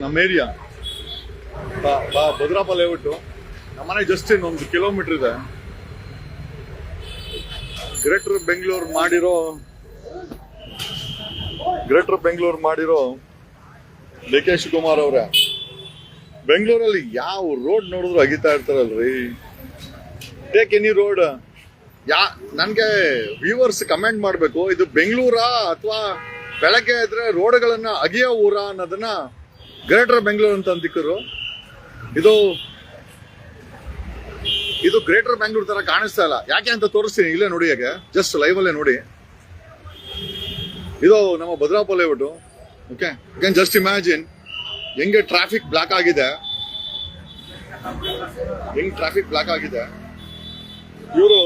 ನಮ್ಮ area Bhadrappa layout ನಮ್ಮನೆ just ಇನ್ನೊಂದು ಕಿಲೋಮೀಟರ್ ಇದೆ. ಗ್ರೇಟರ್ ಬೆಂಗಳೂರು ಮಾಡಿರೋ ಗ್ರೇಟರ್ ಬೆಂಗಳೂರು ಮಾಡಿರೋ ಡಿ ಕೆ ಶಿವಕುಮಾರ್ ಅವರೇ ಬೆಂಗಳೂರಲ್ಲಿ ಯಾವ ರೋಡ್ ನೋಡಿದ್ರು ಅಗಿತಾ ಇರ್ತಾರಲ್ರಿ? ಟೇಕ್ ಎನಿ ರೋಡ್ ಯಾ, ನನಗೆ ವ್ಯೂವರ್ಸ್ ಕಮೆಂಟ್ ಮಾಡಬೇಕು, ಇದು ಬೆಂಗಳೂರಾ ಅಥವಾ ಬೆಳಗ್ಗೆ ಇದ್ರೆ ರೋಡ್ಗಳನ್ನ ಅಗಿಯೋ ಊರ ಅನ್ನೋದನ್ನ ಗ್ರೇಟರ್ ಬೆಂಗಳೂರು ಅಂತ ಅಂತಿಕ್ಕರು ಇದು ಇದು ಗ್ರೇಟರ್ ಬೆಂಗಳೂರು ತರ ಕಾಣಿಸ್ತಾ ಇಲ್ಲ. ಯಾಕೆ ಅಂತ ತೋರಿಸ್ತೀನಿ, ಇಲ್ಲೇ ನೋಡಿ ಯಾಕೆ ಜಸ್ಟ್ ಲೈವ್ ಅಲ್ಲೇ ನೋಡಿ. ಇದು ನಮ್ಮ Bhadrappa layout okay can just imagine ಹೆಂಗೆ ಟ್ರಾಫಿಕ್ ಬ್ಲಾಕ್ ಆಗಿದೆ. ಹೆಂಗ್ ಟ್ರಾಫಿಕ್ ಬ್ಲಾಕ್ ಆಗಿದೆ. ಇವರು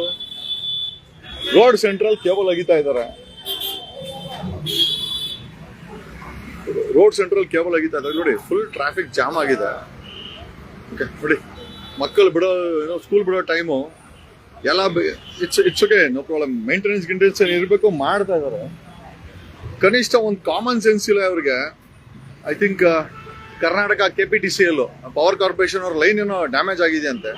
ರೋಡ್ ಸೆಂಟ್ರಲ್ ಕೇಬಲ್ ಅಗಿತಾ ಇದ್ದಾರೆ. ರೋಡ್ ಸೆಂಟ್ರಲ್ ಕೇಬಲ್ ಆಗಿದೆ ಅದ್ರಲ್ಲಿ ನೋಡಿ ಫುಲ್ ಟ್ರಾಫಿಕ್ ಜಾಮ್ ಆಗಿದೆ. ಓಕೆ ನೋಡಿ. ಮಕ್ಕಳು ಬಿಡೋ, ಏನೋ ಸ್ಕೂಲ್ ಬಿಡೋ ಟೈಮು ಎಲ್ಲ it's it's okay no problem maintenance ಏನು ಇರಬೇಕು ಮಾಡ್ತಾ ಇದ್ದಾರೆ ಕನಿಷ್ಠ ಒಂದು ಕಾಮನ್ ಸೆನ್ಸ್ ಇಲ್ಲ ಅವ್ರಿಗೆ? I think Karnataka K P T C L power corporation ಅವ್ರ ಲೈನ್ ಏನೋ ಡ್ಯಾಮೇಜ್ ಆಗಿದೆ ಅಂತೆ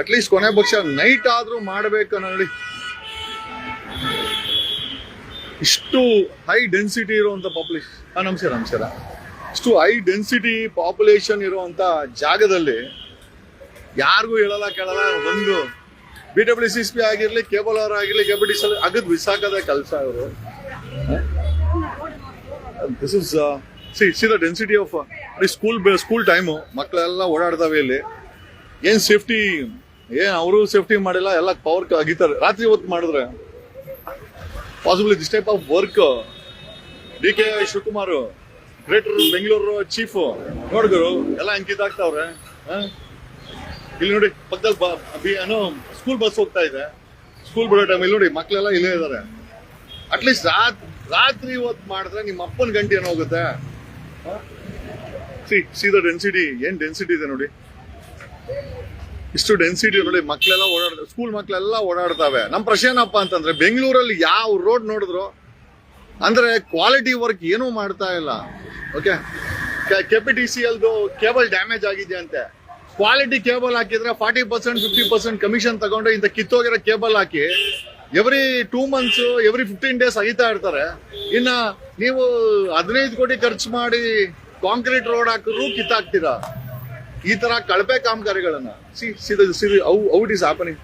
ಅಟ್ಲೀಸ್ಟ್ ಕೊನೆ ಪಕ್ಷ ನೈಟ್ ಆದ್ರೂ ಮಾಡಬೇಕು ನೋಡಿ. ಇಷ್ಟು ಹೈ ಡೆನ್ಸಿಟಿ ಇರುವಂತ ಪಾಪ್ಯುಲೇಷನ್ ನಮಸ್ಕಾರ ನಮಸ್ಕಾರ. ಇಷ್ಟು ಹೈ ಡೆನ್ಸಿಟಿ ಪಾಪ್ಯುಲೇಷನ್ ಇರುವಂತ ಜಾಗದಲ್ಲಿ ಯಾರಿಗೂ ಹೇಳಲ್ಲ, ಕೇಳಲ್ಲ, ಒಂದು ಬಿ ಡಬ್ಲ್ಯೂ ಸಿ ಪಿ ಆಗಿರ್ಲಿ ಕೇಬಲ್ ಅವರ್ ಆಗಿರ್ಲಿ ಕೆಬಿಡಿ ಅಗದ್ ಬಿಸಾಕದ ಕೆಲಸ ಅವರು this is C C the density of school school time ಮಕ್ಕಳೆಲ್ಲ ಓಡಾಡ್ತಾವೆ ಇಲ್ಲಿ. ಏನು ಸೇಫ್ಟಿ ಏನು ಅವರು ಸೇಫ್ಟಿ ಮಾಡಿಲ್ಲ, ಎಲ್ಲ ಪವರ್ ಅಗಿತಾರೆ. ರಾತ್ರಿ ಹೊತ್ತು ಮಾಡಿದ್ರೆ this type of work D K Shivakumar greater Bengaluru chief ನೋಡಿದ್ರು ಎಲ್ಲ ಅಂಕಿತಾಗ್ತಾವ್ರೆ ಇಲ್ಲಿ ನೋಡಿ, ಪಕ್ಕದಲ್ಲಿ ಏನೋ ಸ್ಕೂಲ್ ಬಸ್ ಹೋಗ್ತಾ ಇದೆ. ಸ್ಕೂಲ್ ಬಿಡೋ ಟೈಮ್ ಇಲ್ಲಿ ನೋಡಿ ಮಕ್ಕಳೆಲ್ಲ ಇಲ್ಲೇ ಇದಾರೆ. ಅಟ್ಲೀಸ್ಟ್ ರಾತ್, ರಾತ್ರಿ ಹೊತ್ತು ಮಾಡಿದ್ರೆ ನಿಮ್ಮ ಅಪ್ಪನ ಗಂಟೆ ಏನೋ ಹೋಗುತ್ತೆ. ಸಿ ಸಿ ದ ಡೆನ್ಸಿಟಿ ಏನ್ ಡೆನ್ಸಿಟಿ ಇದೆ ನೋಡಿ. ಇಷ್ಟು ಡೆನ್ಸಿಟಿ ನೋಡಿ ಮಕ್ಕಳೆಲ್ಲ ಓಡಾಡ ಸ್ಕೂಲ್ ಮಕ್ಕಳೆಲ್ಲ ಓಡಾಡ್ತಾವೆ. ನಮ್ಮ ಪ್ರಶ್ನೆ ಏನಪ್ಪ ಅಂತಂದ್ರೆ, ಬೆಂಗಳೂರಲ್ಲಿ ಯಾವ ರೋಡ್ ನೋಡಿದ್ರು, ಅಂದ್ರೆ ಕ್ವಾಲಿಟಿ ವರ್ಕ್ ಏನೂ ಮಾಡ್ತಾ ಇಲ್ಲ. Okay K P T C ಎಲ್ದು cable damage ಆಗಿದೆ ಅಂತೆ. ಕ್ವಾಲಿಟಿ ಕೇಬಲ್ ಹಾಕಿದ್ರೆ forty percent fifty percent commission ತಗೊಂಡು ಇಂಥ ಕಿತ್ತೋಗಿರೋ ಕೇಬಲ್ ಹಾಕಿ every two months every fifteen days ಅಗಿತಾ ಇರ್ತಾರೆ. ಇನ್ನ ನೀವು ಹದಿನೈದು ಕೋಟಿ ಖರ್ಚು ಮಾಡಿ ಕಾಂಕ್ರೀಟ್ ರೋಡ್ ಹಾಕಿದ್ರು ಕಿತ್ತಾಕ್ತೀರಾ? ಈ ತರ ಕಳಪೆ ಕಾಮಗಾರಿಗಳನ್ನ ಸಿ ಔಟ್ ಇಸ್ ಆಪನಿಂಗ್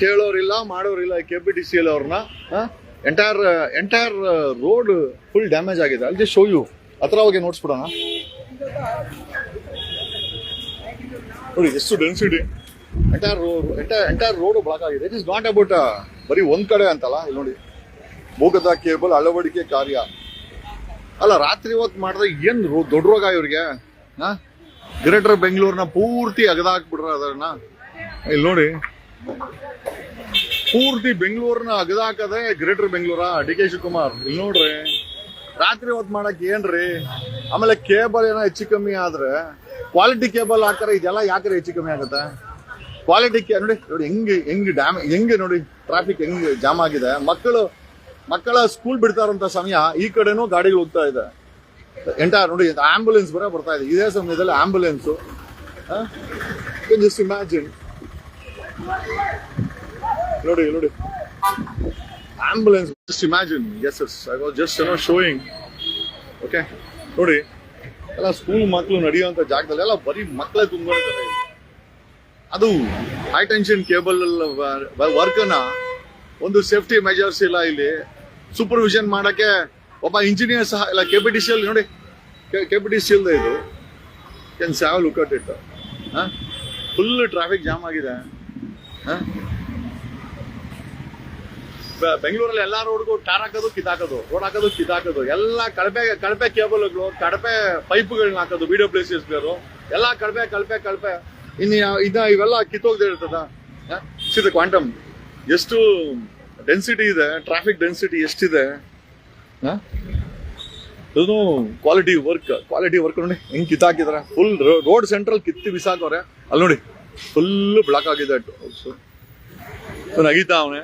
ಕೇಳೋರಿಲ್ಲ, ಮಾಡೋರಿಲ್ಲ K P T C L ಅವ್ರನ್ನ entire entire road full damage ಆಗಿದೆ. ಅಲ್ಲಿ ಶೋ ಯು ಹತ್ರ ಹೋಗಿ ನೋಡ್ಸ್ಬಿಡೋಣ. ನೋಡಿ, ಎಷ್ಟು density entire entire road block ಆಗಿದೆ. ಇಟ್ ಇಸ್ ನಾಟ್ ಅಬೌಟ್ ಬರೀ ಒಂದ್ ಕಡೆ ಅಂತಲ್ಲ, ಇಲ್ಲಿ ನೋಡಿ. ಭೂಗತ, ಕೇಬಲ್, ಅಳವಡಿಕೆ ಕಾರ್ಯ. ಅಲ್ಲ, ರಾತ್ರಿ ಹೊತ್ತು ಮಾಡಿದ್ರೆ ಏನ್ ದೊಡ್ಡ ರೋಗ ಇವ್ರಿಗೆ? ಹಾ ಗ್ರೇಟರ್ ಬೆಂಗಳೂರಿನ ಪೂರ್ತಿ ಅಗದಾಕ್ಬಿಟ್ರ ಅದನ್ನ. ಇಲ್ಲಿ ನೋಡಿ. ಪೂರ್ತಿ ಬೆಂಗಳೂರನ್ನ ಅಗದಾಕದೆ greater Bengaluru, D K Shivakumar. ಇಲ್ಲಿ ನೋಡ್ರಿ. ರಾತ್ರಿ ಹೊತ್ತು ಮಾಡಕ್ ಏನ್ರಿ? ಆಮೇಲೆ ಕೇಬಲ್ ಏನೋ ಹೆಚ್ಚು ಕಮ್ಮಿ ಆದ್ರೆ ಕ್ವಾಲಿಟಿ ಕೇಬಲ್ ಹಾಕ್ತಾರೆ ಇದೆಲ್ಲ ಯಾಕ್ರೆ ಹೆಚ್ಚು ಕಮ್ಮಿ ಆಗುತ್ತೆ? ಕ್ವಾಲಿಟಿ ನೋಡಿ ನೋಡಿ, ಹೆಂಗೆ ಹೆಂಗೆ ಡ್ಯಾಮ್ ಹೆಂಗೆ ನೋಡಿ ಟ್ರಾಫಿಕ್ ಹೆಂಗೆ ಜಾಮ್ ಆಗಿದೆ. ಮಕ್ಕಳು ಮಕ್ಕಳ ಸ್ಕೂಲ್ ಬಿಡ್ತಾರಂತ ಸಮಯ ಈ ಕಡೆನೂ ಗಾಡಿಗಳು ಹೋಗ್ತಾ ಇದೆ. ಎಂಟೈರ್ ನೋಡಿ ಆಂಬುಲೆನ್ಸ್ ಬರ ಬರ್ತಾ ಇದೆ. ಇದೇ ಸಮಯದಲ್ಲಿ ಆಂಬುಲೆನ್ಸ್ ಜಸ್ಟ್ ಇಮ್ಯಾಜಿನ್ ನೋಡಿ ನೋಡಿ. Ambulance just imagine yes yes I was just ಏನೋ ಶೋಯಿಂಗ್ ಓಕೆ ನೋಡಿ, ಎಲ್ಲ ಸ್ಕೂಲ್ ಮಕ್ಕಳು ನಡೆಯುವಂತ ಜಾಗದಲ್ಲಿ ಎಲ್ಲ ಬರೀ ಮಕ್ಕಳೇ ತುಂಬಿರ್ತಾರೆ ಅದು ಹೈ ಟೆನ್ಷನ್ ಕೇಬಲ್ ವರ್ಕನ್ನ ಒಂದು ಸೇಫ್ಟಿ ಮೆಜರ್ಸ್ ಇಲ್ಲ ಇಲ್ಲಿ. ಸೂಪರ್ವಿಷನ್ ಮಾಡಕ್ಕೆ ಒಬ್ಬ ಇಂಜಿನಿಯರ್ ಸಹ, ಇಲ್ಲ ಕೆ ಪಿ ಟಿ ಸಿ ನೋಡಿ ಕೆ ಪಿ ಟಿ ಸಿ ಇದು. Can saw look at it full traffic jam ಆಗಿದೆ. ಹಾಂ? ಬೆಂಗಳೂರಲ್ಲಿ ಎಲ್ಲ ರೋಡ್ಗೂ ಟಾರ್ ಹಾಕೋದು ಕಿತ್ತಾಕೋದು ರೋಡ್ ಹಾಕೋದು ಕಿತ್ತಾಕೋದು ಎಲ್ಲ ಕಳಪೆ ಕಳಪೆ ಕೇಬಲ್ಗಳು ಕಳಪೆ ಪೈಪ್ಗಳನ್ನ ಹಾಕೋದು ವಿಡಿಯೋ ಪ್ಲೇಸಸ್ ಬೇರೆ ಎಲ್ಲ ಕಳಪೆ ಕಳಪೆ ಕಳಪೆ. ಇನ್ನು ಇದ ಇವೆಲ್ಲ ಕಿತ್ತೋಗದೆ ಇರ್ತದ. ಕ್ವಾಂಟಮ್ ಎಷ್ಟು ಡೆನ್ಸಿಟಿ ಇದೆ ಟ್ರಾಫಿಕ್ ಡೆನ್ಸಿಟಿ ಎಷ್ಟಿದೆ. ಹ? ಇದು ಕ್ವಾಲಿಟಿ ವರ್ಕ್ ಕ್ವಾಲಿಟಿ ವರ್ಕ್ ನೋಡಿ ಹೆಂಗ್ ಕಿತ್ತಾಕಿದಾರೆ. ಫುಲ್ ರೋಡ್ ಸೆಂಟ್ರಲ್ ಕಿತ್ತಿ ಬಿಸಾಕವ್ರೆ. ಅಲ್ಲಿ ನೋಡಿ ಫುಲ್ ಬ್ಲಾಕ್ ಆಗಿದೆ ನಗೀತಾ ಅವನೇ.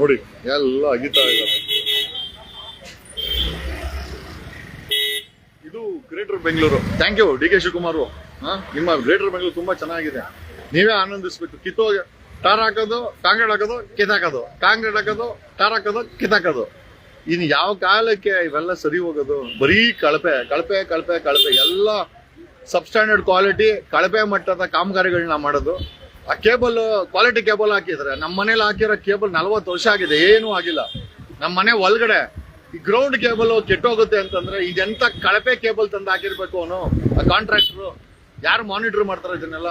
ನೋಡಿ, ಎಲ್ಲ ಅಗಿತಾ ಇದ್ದಾರೆ greater Bengaluru thank you D K Shivakumar ಹಾ, ನಿಮ್ಮ ಗ್ರೇಟರ್ ಬೆಂಗಳೂರು ತುಂಬಾ ಚೆನ್ನಾಗಿದೆ. ನೀವೇ ಆನಂದಿಸ್ಬೇಕು. ಕಿತ್ತೋಗಿ ಟಾರ್ ಹಾಕೋದು, ಕಾಂಕ್ರೀಟ್ ಹಾಕೋದು ಕಿತ್ತಾಕೋದು ಕಾಂಕ್ರೀಟ್ ಹಾಕೋದು, ಟಾರ್ ಹಾಕೋದು ಕಿತ್ತಾಕೋದು ಇನ್ ಯಾವ ಕಾಲಕ್ಕೆ ಇವೆಲ್ಲ ಸರಿ ಹೋಗೋದು? ಬರೀ ಕಳಪೆ ಕಳಪೆ ಕಳಪೆ ಕಳಪೆ. ಎಲ್ಲ ಸಬ್ಸ್ಟ್ಯಾಂಡರ್ಡ್ ಕ್ವಾಲಿಟಿ ಕಳಪೆ ಮಟ್ಟದ ಕಾಮಗಾರಿಗಳನ್ನ ಮಾಡೋದು. ಆ ಕೇಬಲ್ ಕ್ವಾಲಿಟಿ ಕೇಬಲ್ ಹಾಕಿದ್ರೆ ನಮ್ಮ ಮನೇಲಿ ಹಾಕಿರೋ ಕೇಬಲ್ ನಲ್ವತ್ತು ವರ್ಷ ಆಗಿದೆ, ಏನೂ ಆಗಿಲ್ಲ. ನಮ್ಮ ಮನೆ ಒಳಗಡೆ ಈ ಗ್ರೌಂಡ್ ಕೇಬಲ್ ಕೆಟ್ಟೋಗುತ್ತೆ ಅಂತಂದ್ರೆ, ಇದೆಂತ ಕಳಪೆ ಕೇಬಲ್ ತಂದು ಹಾಕಿರ್ಬೇಕು ಅವನು ಆ ಕಾಂಟ್ರಾಕ್ಟ್ರು ಯಾರು ಮಾನಿಟರ್ ಮಾಡ್ತಾರೆ ಇದನ್ನೆಲ್ಲ?